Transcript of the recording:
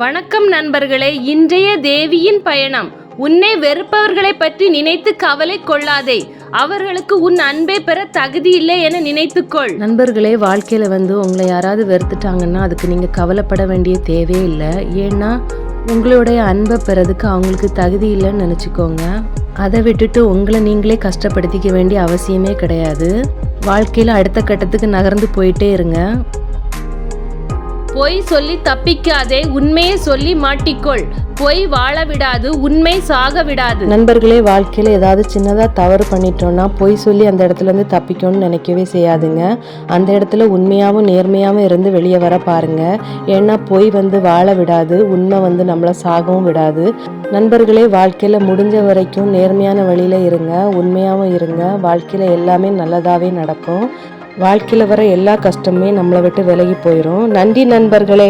வணக்கம் நண்பர்களே இன்றைய தேவியின் பயணம். உன்னை வெறுப்பவர்களை பற்றி நினைத்து கவலை கொள்ளாதே. அவர்களுக்கு உன் அன்பை பெற தகுதி இல்லை என நினைத்துக்கொள். நண்பர்களே வாழ்க்கையில் வந்து உங்களை யாராவது வெறுத்துட்டாங்கன்னா அதுக்கு நீங்கள் கவலைப்பட வேண்டிய தேவையே இல்லை. ஏன்னா உங்களுடைய அன்பை பெறதுக்கு அவங்களுக்கு தகுதி இல்லைன்னு நினச்சிக்கோங்க. அதை விட்டுட்டு உங்களை நீங்களே கஷ்டப்படுத்திக்க வேண்டிய அவசியமே கிடையாது. வாழ்க்கையில் அடுத்த கட்டத்துக்கு நகர்ந்து போயிட்டே இருங்க. பொய் சொல்லி தப்பிக்காதே உண்மையை சொல்லி மாட்டிக்கொள். பொய் வாழ விடாது உண்மை சாக விடாது நண்பர்களே வாழ்க்கையில் ஏதாவது சின்னதாக தவறு பண்ணிட்டோம்னா பொய் சொல்லி அந்த இடத்துலேருந்து தப்பிக்கணும்னு நினைக்கவே செய்யாதுங்க. அந்த இடத்துல உண்மையாகவும் நேர்மையாகவும் இருந்து வெளியே வர பாருங்க. ஏன்னா பொய் வந்து வாழ விடாது உண்மை வந்து நம்மளை சாகவும் விடாது. நண்பர்களே வாழ்க்கையில் முடிஞ்ச வரைக்கும் நேர்மையான வழியில் இருங்க உண்மையாகவும் இருங்க. வாழ்க்கையில் எல்லாமே நல்லதாகவே நடக்கும். வாழ்க்கையில் வர எல்லா கஷ்டமே நம்மளை விட்டு விலகி போயிடும் நன்றி நண்பர்களே.